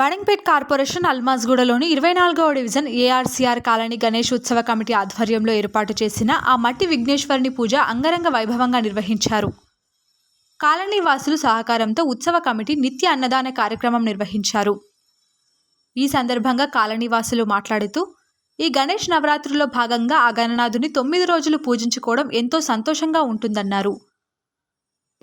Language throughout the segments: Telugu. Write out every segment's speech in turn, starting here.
బడంగ్పేట్ కార్పొరేషన్ అల్మాజ్గూడలోని ఇరవై నాలుగవ డివిజన్ ఏఆర్సీఆర్ కాలనీ గణేష్ ఉత్సవ కమిటీ ఆధ్వర్యంలో ఏర్పాటు చేసిన ఆ మట్టి విఘ్నేశ్వరుని పూజ అంగరంగ వైభవంగా నిర్వహించారు. కాలనీ వాసులు సహకారంతో ఉత్సవ కమిటీ నిత్య అన్నదాన కార్యక్రమం నిర్వహించారు. ఈ సందర్భంగా కాలనీ వాసులు మాట్లాడుతూ ఈ గణేష్ నవరాత్రుల్లో భాగంగా ఆ గణనాథుని తొమ్మిది రోజులు పూజించుకోవడం ఎంతో సంతోషంగా ఉంటుందన్నారు.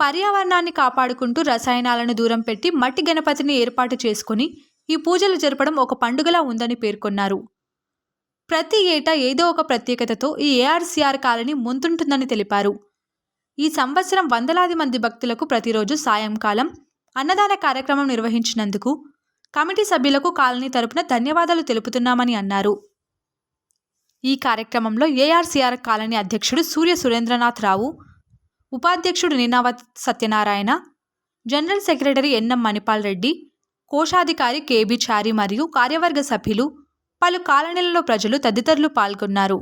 పర్యావరణాన్ని కాపాడుకుంటూ రసాయనాలను దూరం పెట్టి మట్టి గణపతిని ఏర్పాటు చేసుకుని ఈ పూజలు జరపడం ఒక పండుగలా ఉందని పేర్కొన్నారు. ప్రతి ఏటా ఏదో ఒక ప్రత్యేకతతో ఈ ఏఆర్సీఆర్ కాలనీ ముందుంటుందని తెలిపారు. ఈ సంవత్సరం వందలాది మంది భక్తులకు ప్రతిరోజు సాయంకాలం అన్నదాన కార్యక్రమం నిర్వహించినందుకు కమిటీ సభ్యులకు కాలనీ తరపున ధన్యవాదాలు తెలుపుతున్నామని అన్నారు. ఈ కార్యక్రమంలో ఏఆర్సీఆర్ కాలనీ అధ్యక్షుడు సూర్య సురేంద్రనాథ్ రావు ఉపాధ్యక్షుడు Neenavath Satyanarayana general secretary NM Manipal Reddy కోశాధికారి కేబి చారి మరియు కార్యవర్గ సభ్యులు పలు కాలనీలలో ప్రజలు తదితరులు పాల్గొన్నారు.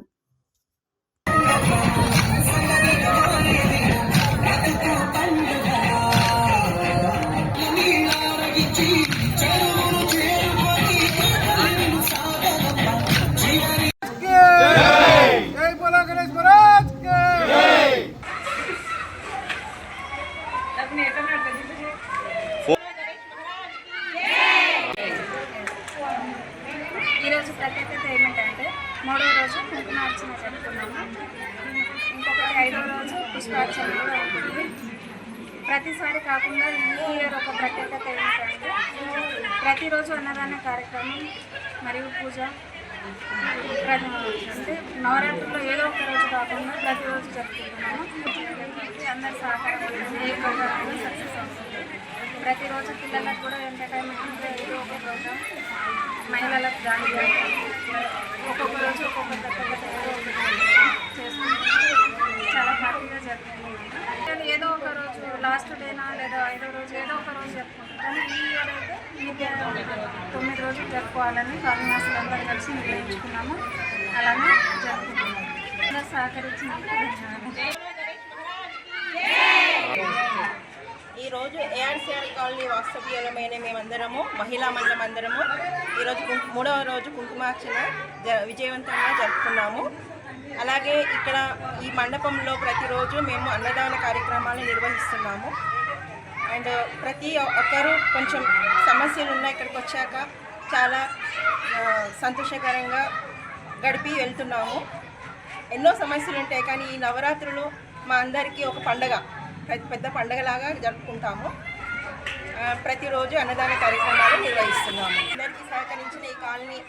పుష్పార్చన కూడా ఉంటుంది ప్రతిసారి కాకుండా ఈ ఇయర్ ఒక ప్రత్యేకత ఏంటంటే ప్రతిరోజు అన్నదాన కార్యక్రమం మరియు పూజ అంటే నవరాత్రుల్లో ఏదో ఒక రోజు కాకుండా ప్రతిరోజు జరుపుకుంటున్నాము. అందరి సహకారం ఏ ప్రోగ్రామ్ సక్సెస్ అవుతుంది. ప్రతిరోజు పిల్లలకు కూడా ఎంటర్టైన్మెంట్ ఏదో ఒక ప్రోగ్రామ్ మహిళలకు దాని ఒక్కొక్క రోజు ఒక్కొక్క ప్రత్యేకత ఏదో ఒకటి. హ్యాపీగా జరుపుకుంటున్నాం ఏదో ఒక రోజు లాస్ట్ డేనా లేదా ఐదో రోజు ఏదో ఒక రోజు జరుపుకుంటాం కానీ ఈ ఇయర్ అయితే నిత్య తొమ్మిది రోజులు జరుపుకోవాలని కాలనాసులు అందరూ కలిసి నిర్ణయించుకున్నాము. అలానే జరుపుకుంటున్నాము అందరూ సహకరించినందుకు ఈరోజు ఏఆర్సీఆర్ కాలనీ వాస్తవ్యులమైన మేమందరము మహిళా మండలం అందరము ఈరోజు కుంకు మూడవ రోజు కుంకుమార్చన జ విజయవంతంగా జరుపుకున్నాము. అలాగే ఇక్కడ ఈ మండపంలో ప్రతిరోజు మేము అన్నదాన కార్యక్రమాలు నిర్వహిస్తున్నాము. అండ్ ప్రతి ఒక్కరూ కొంచెం సమస్యలు ఉన్నాయి ఇక్కడికి వచ్చాక చాలా సంతోషకరంగా గడిపి వెళ్తున్నాము. ఎన్నో సమస్యలు ఉంటాయి కానీ ఈ నవరాత్రులు మా అందరికీ ఒక పండగ పెద్ద పెద్ద పండగలాగా జరుపుకుంటాము. ప్రతిరోజు అన్నదాన కార్యక్రమాలు నిర్వహిస్తున్నాము. అందరికీ సహకరించిన ఈ కాలనీ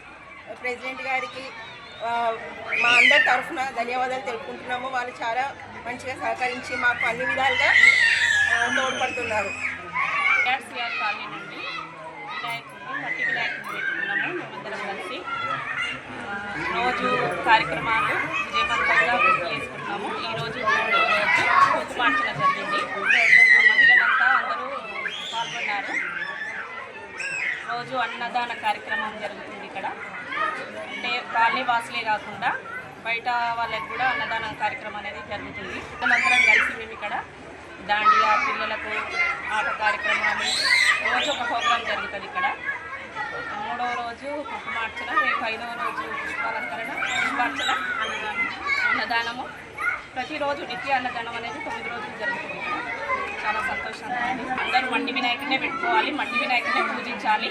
ప్రెసిడెంట్ గారికి మా అందరి తరఫున ధన్యవాదాలు తెలుపుకుంటున్నాము. వాళ్ళు చాలా మంచిగా సహకరించి మాకు అన్ని విధాలుగా తోడ్పడుతున్నారు. ఏఆర్సీఆర్ కాలనీ నుండి వినాయకుడిని మట్టి వినాయకుడిని పెట్టుకున్నాము. మేమందరం కలిసి రోజు కార్యక్రమాలు విజయవంతంగా పూర్తి చేసుకుంటున్నాము ఈరోజు రోజు కుంకుమార్చన జరిగింది. మహిళలంతా అందరూ పాల్గొన్నారు. రోజు అన్నదాన కార్యక్రమం జరుగుతుంది ఇక్కడ. అంటే కాలనీ వాసులే కాకుండా బయట వాళ్ళకి కూడా అన్నదానం కార్యక్రమం అనేది జరుగుతుంది. అందరం కలిసి మేము ఇక్కడ దాండియా పిల్లలకు ఆట కార్యక్రమాలు రోజు ఒక ప్రోగ్రాం జరుగుతుంది ఇక్కడ. మూడవ రోజు కుంకుమార్చన రేపు ఐదవ రోజు పుష్పాలంకరణ పుష్పార్చన అన్నదానం. అన్నదానము. ప్రతిరోజు నిత్య అన్నదానం అనేది తొమ్మిది రోజులు జరుగుతుంది. చాలా సంతోషంగా అందరూ మట్టి వినాయకుడినే పెట్టుకోవాలి మట్టి వినాయకుడినే పూజించాలి.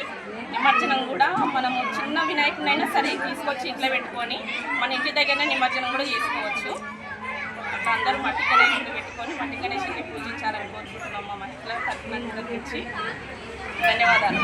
నిమజ్జనం కూడా మనము చిన్న వినాయకుడినైనా సరే తీసుకొచ్చి ఇంట్లో పెట్టుకొని మన ఇంటి దగ్గరనే నిమజ్జనం కూడా చేసుకోవచ్చు. అందరూ మట్టి గణేశుని పెట్టుకొని మట్టి గణేశుని పూజించాలని కోరుకుంటున్నాం మా మహిళల తరఫున గురించి ధన్యవాదాలు.